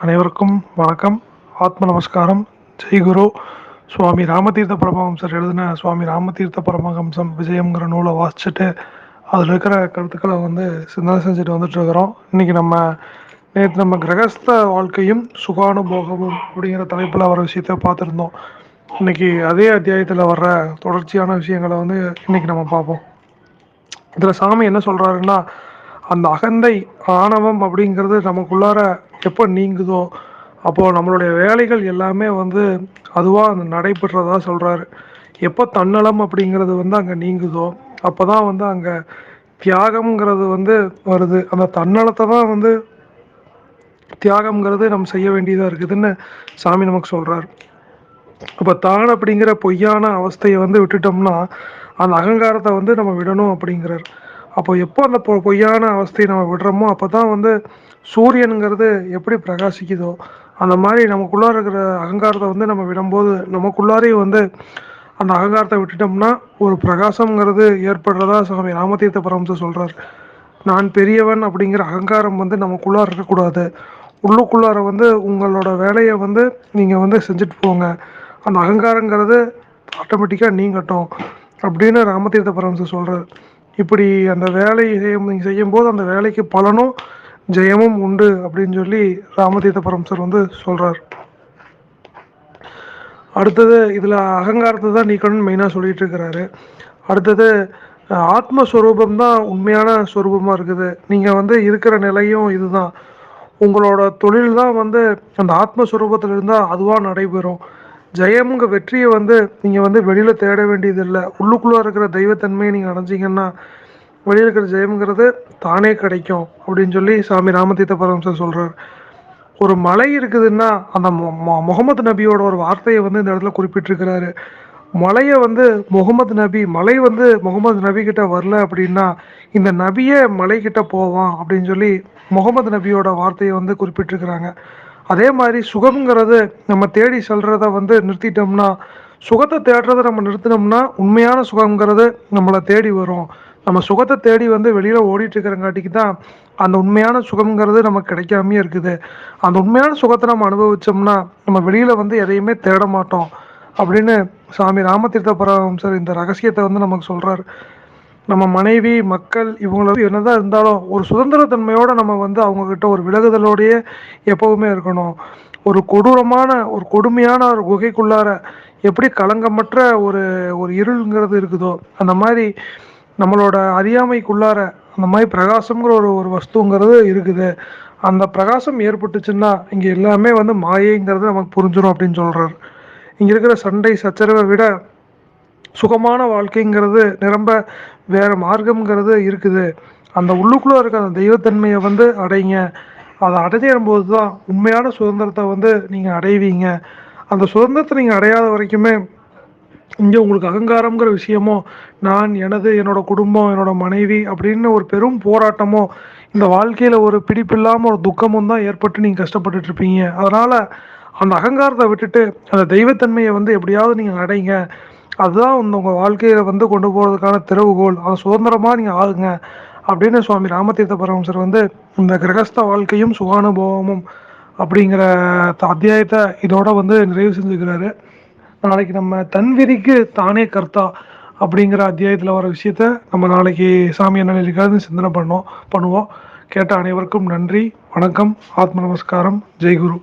அனைவருக்கும் வணக்கம். ஆத்ம நமஸ்காரம். ஜெய்குரு சுவாமி ராமதீர்த்த பரமஹம்சர் எழுதின சுவாமி ராமதீர்த்த பரமஹம்சம் விஜயம்ங்கிற நூலை வாசிச்சுட்டு அதில் இருக்கிற கருத்துக்களை வந்து சிந்தனை செஞ்சுட்டு வந்துட்டு இருக்கிறோம். இன்னைக்கு நம்ம நேற்று நம்ம கிரகஸ்த வாழ்க்கையும் சுகானுபோகமும் அப்படிங்கிற தலைப்பில் வர விஷயத்த பார்த்துருந்தோம். இன்னைக்கு அதே அத்தியாயத்தில் வர்ற தொடர்ச்சியான விஷயங்களை வந்து இன்னைக்கு நம்ம பார்ப்போம். இதில் சாமி என்ன சொல்கிறாருன்னா அந்த அகந்தை ஆணவம் அப்படிங்கிறது நமக்குள்ளார எப்போ நீங்குதோ அப்போது நம்மளுடைய வேலைகள் எல்லாமே வந்து அதுவாக அந்த நடைபெற்றதாக சொல்கிறாரு எப்போ தன்னலம் அப்படிங்கிறது வந்து அங்கே நீங்குதோ அப்போ தான் வந்து அங்கே தியாகம்ங்கிறது வந்து வருது. அந்த தன்னலத்தை தான் வந்து தியாகம்ங்கிறது நம்ம செய்ய வேண்டியதாக இருக்குதுன்னு சாமி நமக்கு சொல்கிறார் இப்போ தான் அப்படிங்கிற பொய்யான அவஸ்தையை வந்து விட்டுட்டோம்னா அந்த அகங்காரத்தை வந்து நம்ம விடணும் அப்படிங்கிறார். அப்போ எப்போ அந்த பொ பொய்யான அவஸ்தையை நம்ம விடுறோமோ அப்போ தான் வந்து சூரியனுங்கிறது எப்படி பிரகாசிக்குதோ அந்த மாதிரி நமக்குள்ளார இருக்கிற அகங்காரத்தை வந்து நம்ம விடும்போது நமக்குள்ளாரையும் வந்து அந்த அகங்காரத்தை விட்டுட்டோம்னா ஒரு பிரகாசம்ங்கிறது ஏற்படுறதா சுவாமி ராமதீர்த்த பரமசு சொல்கிறார் நான் பெரியவன் அப்படிங்கிற அகங்காரம் வந்து நமக்குள்ளார இருக்கக்கூடாது. உள்ளுக்குள்ளார வந்து உங்களோட வேலையை வந்து நீங்கள் வந்து செஞ்சுட்டு போங்க. அந்த அகங்காரங்கிறது ஆட்டோமேட்டிக்காக நீங்கட்டும் அப்படின்னு ராமதீர்த்த பரமசு சொல்கிறார் இப்படி அந்த வேலையை செய்யும் செய்யும்போது அந்த வேலைக்கு பலனும் ஜெயமும் உண்டு அப்படின்னு சொல்லி ராமதீர்த்த பரமசர் வந்து சொல்கிறார் அடுத்தது இதில் அகங்காரத்தை தான் நீக்கணும்னு மெயினாக சொல்லிட்டு இருக்கிறாரு. அடுத்தது ஆத்மஸ்வரூபம் தான் உண்மையான ஸ்வரூபமாக இருக்குது. நீங்கள் வந்து இருக்கிற நிலையும் இதுதான். உங்களோட தொழில் தான் வந்து அந்த ஆத்மஸ்வரூபத்தில் இருந்தால் அதுவாக நடைபெறும். ஜெயமுங்க வெற்றியை வந்து நீங்கள் வந்து வெளியில் தேட வேண்டியதில்லை. உள்ளுக்குள்ளே இருக்கிற தெய்வத்தன்மையை நீங்கள் அடைஞ்சிங்கன்னா வெளியில் இருக்கிற ஜெயம்ங்கிறது தானே கிடைக்கும் அப்படின்னு சொல்லி சாமி ராமதீர்த்த பரமசர் சொல்கிறார் ஒரு மலை இருக்குதுன்னா அந்த முகமது நபியோட ஒரு வார்த்தையை வந்து இந்த இடத்துல குறிப்பிட்டிருக்கிறாரு. மலையை வந்து முகமது நபி மலை வந்து முகமது நபி கிட்ட வரல அப்படின்னா இந்த நபியே மலை கிட்ட போவான் அப்படின்னு சொல்லி முகமது நபியோட வார்த்தையை வந்து குறிப்பிட்டிருக்கிறாங்க. அதே மாதிரி சுகம்ங்கிறது நம்ம தேடி செல்றத வந்து நிறுத்திட்டோம்னா சுகத்தை தேடுறத நம்ம நிறுத்தினோம்னா உண்மையான சுகம்ங்கிறது நம்மளை தேடி வரும். நம்ம சுகத்தை தேடி வந்து வெளியில் ஓடிட்டு இருக்கிறங்காட்டிக்கு தான் அந்த உண்மையான சுகம்ங்கிறது நமக்கு கிடைக்காமே இருக்குது. அந்த உண்மையான சுகத்தை நம்ம அனுபவிச்சோம்னா நம்ம வெளியில் வந்து எதையுமே தேட மாட்டோம். அப்படின்னு சாமி ராமதீர்த்த பரமசர் இந்த ரகசியத்தை வந்து நமக்கு சொல்கிறார் நம்ம மனைவி மக்கள் இவங்கள என்னதான் இருந்தாலும் ஒரு சுதந்திரத்தன்மையோடு நம்ம வந்து அவங்கக்கிட்ட ஒரு விலகுதலோடையே எப்போவுமே இருக்கணும். ஒரு கொடூரமான ஒரு கொடுமையான ஒரு குகைக்குள்ளார எப்படி களங்கமற்ற ஒரு ஒரு இருள்ங்கிறது இருக்குதோ அந்த மாதிரி நம்மளோட அறியாமைக்குள்ளார அந்த மாதிரி பிரகாசங்கிற ஒரு ஒரு வஸ்துங்கிறது இருக்குது. அந்த பிரகாசம் ஏற்பட்டுச்சுன்னா இங்கே எல்லாமே வந்து மாயைங்கிறது நமக்கு புரிஞ்சிடும் அப்படின்னு சொல்கிறார் இங்கே இருக்கிற சண்டை சச்சரவை விட சுகமான வாழ்க்கைங்கிறது நிரம்ப வேறு மார்க்கம்ங்கிறது இருக்குது. அந்த உள்ளுக்குள்ளே இருக்க அந்த தெய்வத்தன்மையை வந்து அடைங்க. அதை அடைஞ்சிடும்போது தான் உண்மையான சுதந்திரத்தை வந்து நீங்கள் அடைவீங்க. அந்த சுதந்திரத்தை நீங்கள் அடையாத வரைக்குமே இங்கே உங்களுக்கு அகங்காரங்கிற விஷயமோ நான் எனது என்னோட குடும்பம் என்னோட மனைவி அப்படின்னு ஒரு பெரும் போராட்டமோ இந்த வாழ்க்கையில் ஒரு பிடிப்பில்லாமல் ஒரு துக்கமும் தான் ஏற்பட்டு நீங்கள் கஷ்டப்பட்டுட்டு இருப்பீங்க. அதனால் அந்த அகங்காரத்தை விட்டுட்டு அந்த தெய்வத்தன்மையை வந்து எப்படியாவது நீங்கள் அடைங்க. அதுதான் வந்து உங்கள் வாழ்க்கையில் வந்து கொண்டு போகிறதுக்கான திறவுகோல் அதை சுதந்திரமாக நீங்கள் ஆகுங்க அப்படின்னு சுவாமி ராமதீர்த்த பரமசர் வந்து இந்த கிரகஸ்த வாழ்க்கையும் சுகானுபவமும் அப்படிங்கிற அத்தியாயத்தை இதோட வந்து நிறைவு செஞ்சுக்கிறாரு நாளைக்கு நம்ம தன்விதிக்கு தானே கர்த்தா அப்படிங்கிற அத்தியாயத்தில் வர விஷயத்த நம்ம நாளைக்கு சாமி என்ன இருக்காதுன்னு சிந்தனை பண்ணோம் பண்ணுவோம். கேட்ட அனைவருக்கும் நன்றி வணக்கம் ஆத்ம நமஸ்காரம் ஜெய்குரு.